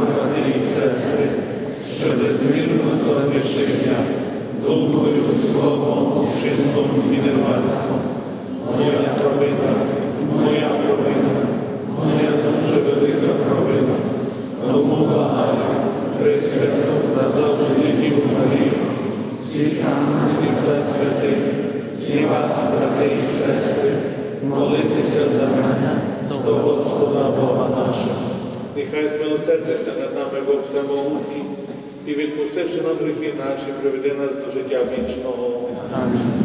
брати і сестри, що безмірно згрішення думкою, словом, вчинком і недбальством. Моя провина, моя провина, моя дуже велика провина. Тому благаю, Пресвяту завжди Діву Марію, всіх ангелів та святих, і вас, брати і сестри, молитеся за мене до Господа Бога нашого. Нехай змилосердиться над нами Бог самогутній і відпустивши нам гріхи наші, приведе нас до життя вічного. Амінь.